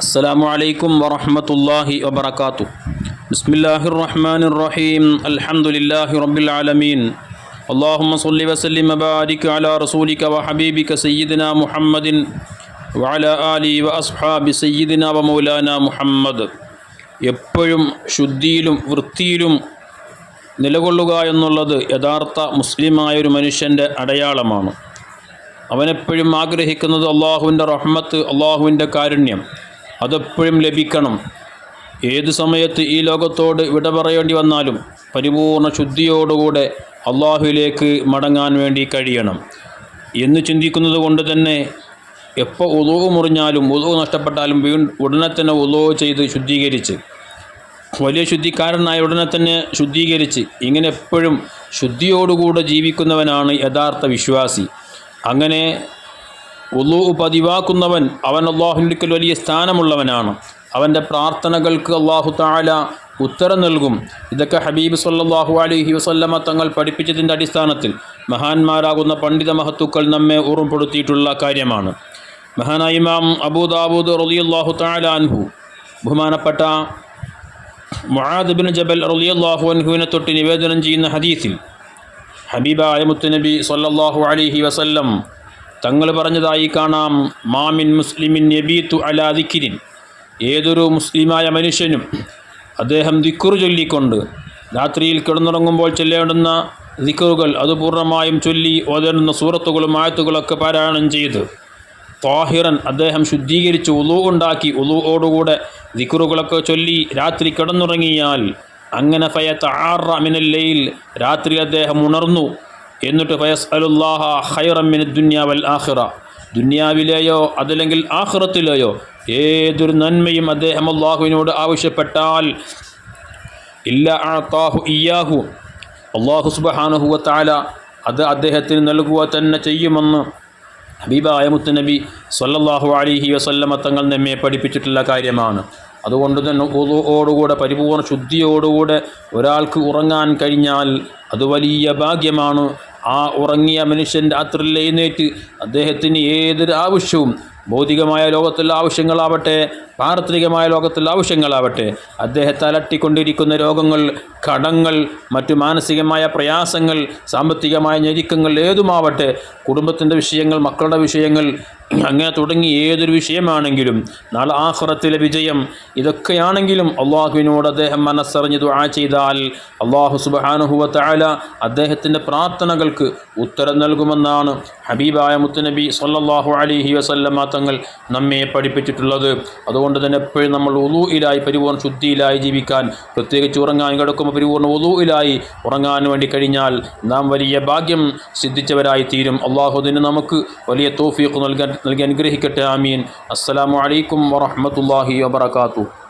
السلام عليكم ورحمة الله وبركاته بسم الله الرحمن الرحيم الحمد لله رب العالمين اللهم صل وسلم وبارك على رسولك وحبيبك سيدنا محمد وعلى آله وأصحاب سيدنا ومولانا محمد എപ്പോഴും ശുദ്ധിയിലും വൃത്തിയിലും നിലകൊള്ളുക എന്നുള്ളത് യഥാർത്ഥ മുസ്ലിമായ ഒരു മനുഷ്യൻ്റെ അടയാളമാണ് അവനെപ്പോഴും ആഗ്രഹിക്കുന്നത് അള്ളാഹുവിൻ്റെ റഹ്മത്ത് അള്ളാഹുവിൻ്റെ കാരുണ്യം അതെപ്പോഴും ലഭിക്കണം. ഏത് സമയത്ത് ഈ ലോകത്തോട് വിട പറയേണ്ടി വന്നാലും പരിപൂർണ ശുദ്ധിയോടുകൂടെ അള്ളാഹുവിലേക്ക് മടങ്ങാൻ വേണ്ടി കഴിയണം. എന്ന് ചിന്തിക്കുന്നത് കൊണ്ട് തന്നെ എപ്പോൾ ഉളവ് മുറിഞ്ഞാലും ഉളവ് നഷ്ടപ്പെട്ടാലും വീണ്ടും ഉടനെ തന്നെ ഉളവ് ചെയ്ത് ശുദ്ധീകരിച്ച്. വലിയ ശുദ്ധിക്കാരനായ ഉടനെ തന്നെ ശുദ്ധീകരിച്ച് ഇങ്ങനെ എപ്പോഴും ശുദ്ധിയോടുകൂടെ ജീവിക്കുന്നവനാണ് യഥാർത്ഥ വിശ്വാസി. അങ്ങനെ ഉളു പതിവാക്കുന്നവൻ അവൻ അള്ളാഹുവിന്റെ വലിയ സ്ഥാനമുള്ളവനാണ്. അവന്റെ പ്രാർത്ഥനകൾക്ക് അള്ളാഹു താല ഉത്തരം നൽകും. ഇതൊക്കെ ഹബീബ് സല്ലാഹു അലഹി വസല്ലമ തങ്ങൾ പഠിപ്പിച്ചതിന്റെ അടിസ്ഥാനത്തിൽ മഹാന്മാരാകുന്ന പണ്ഡിത മഹത്തുക്കൾ നമ്മെ ഓർമ്മപ്പെടുത്തിയിട്ടുള്ള കാര്യമാണ്. മഹാനായ ഇമാം റളിയല്ലാഹു തആല അൻഹു ബഹുമാനപ്പെട്ട മുആദ് ബിൻ ജബൽ റളിയല്ലാഹു അൻഹുവിനെ തൊട്ട് നിവേദനം ചെയ്യുന്ന ഹദീസിൽ ഹബീബായ മുത്തുനബി സല്ലാഹു അലഹി വസല്ലം തങ്ങൾ പറഞ്ഞതായി കാണാം മാമിൻ മുസ്ലിമിൻ യബീത്തു അലാ ദിക്കിരിൻ ഏതൊരു മുസ്ലിമായ മനുഷ്യനും അദ്ദേഹം ദിക്കുറു ചൊല്ലിക്കൊണ്ട് രാത്രിയിൽ കിടന്നുറങ്ങുമ്പോൾ ചൊല്ലേണ്ടുന്ന ദിക്കറുകൾ അത് പൂർണമായും ചൊല്ലി ഓതേണ്ടുന്ന സൂറത്തുകളും ആയത്തുകളൊക്കെ പാരായണം ചെയ്ത് താഹിറൻ അദ്ദേഹം ശുദ്ധീകരിച്ച് ഉളു ഉണ്ടാക്കി ഉളുവോടുകൂടെ ദിക്കുറുകളൊക്കെ ചൊല്ലി രാത്രി കിടന്നുറങ്ങിയാൽ അങ്ങനെ ഫയത്ത് ആറ മിനല്ലയിൽ രാത്രി അദ്ദേഹം ഉണർന്നു. എന്നിട്ട് ഫയസ് അലുല്ലാഹ ഹൈറമ്മിന് ദുന്യാവൽ ആഹിറ ദുന്യാവിലെയോ അതല്ലെങ്കിൽ ആഹ്റത്തിലെയോ ഏതൊരു നന്മയും അദ്ദേഹം അള്ളാഹുവിനോട് ആവശ്യപ്പെട്ടാൽ ഇല്ല ആത്താഹു ഇയാഹു അള്ളാഹു സുബഹാനുഹുവ താല അത് അദ്ദേഹത്തിന് നൽകുക തന്നെ ചെയ്യുമെന്ന് ഹബീബായ മുത്തുനബി സല്ലല്ലാഹു അലിഹി വസല്ലമ തങ്ങൾ നമ്മെ പഠിപ്പിച്ചിട്ടുള്ള കാര്യമാണ്. അതുകൊണ്ട് തന്നെ ഓടുകൂടെ പരിപൂർണ ശുദ്ധിയോടുകൂടെ ഒരാൾക്ക് ഉറങ്ങാൻ കഴിഞ്ഞാൽ അത് വലിയ ഭാഗ്യമാണ്. ആ ഉറങ്ങിയ മനുഷ്യൻ രാത്രിയിൽ എഴുന്നേറ്റ്? അദ്ദേഹത്തിന് ഏതൊരു ആവശ്യവും ഭൗതികമായ ലോകത്തുള്ള ആവശ്യങ്ങളാവട്ടെ പാർത്തികമായ ലോകത്തുള്ള ആവശ്യങ്ങളാവട്ടെ. അദ്ദേഹത്തെ അലട്ടിക്കൊണ്ടിരിക്കുന്ന രോഗങ്ങൾ കടങ്ങൾ മറ്റു മാനസികമായ പ്രയാസങ്ങൾ സാമ്പത്തികമായ ഞെരുക്കങ്ങൾ ഏതുമാവട്ടെ കുടുംബത്തിന്റെ വിഷയങ്ങൾ മക്കളുടെ വിഷയങ്ങൾ അങ്ങനെ തുടങ്ങി ഏതൊരു വിഷയമാണെങ്കിലും നാളെ ആഹ്റത്തിലെ വിജയം ഇതൊക്കെയാണെങ്കിലും അള്ളാഹുവിനോട് അദ്ദേഹം മനസ്സറിഞ്ഞ് ദുആ ചെയ്താൽ അള്ളാഹു സുബാനുഹുവ താല അദ്ദേഹത്തിന്റെ പ്രാർത്ഥനകൾക്ക് ഉത്തരം നൽകുമെന്നാണ് ഹബീബായ മുത്തുനബി സല്ലാഹു അലിഹി വസല്ലമ തങ്ങൾ നമ്മെ പഠിപ്പിച്ചിട്ടുള്ളത്. അതുകൊണ്ട് തന്നെ എപ്പോഴും നമ്മൾ ഉലൂയിലായി പരിപൂർണ ശുദ്ധിയിലായി ജീവിക്കാൻ പ്രത്യേകിച്ച് ഉറങ്ങാൻ കിടക്കുമ്പോൾ പരിപൂർണ ഉലൂയിലായി ഉറങ്ങാൻ വേണ്ടി കഴിഞ്ഞാൽ നാം വലിയ ഭാഗ്യം സിദ്ധിച്ചവരായി തീരും. അള്ളാഹുദിന് നമുക്ക് വലിയ തോഫീഖ് നൽകാൻ നൽകി അനുഗ്രഹിക്കട്ടെ. ആമീൻ. അസ്സലാമു അലൈക്കും വറഹ്മത്തുള്ളാഹി വബറകാതുഹു.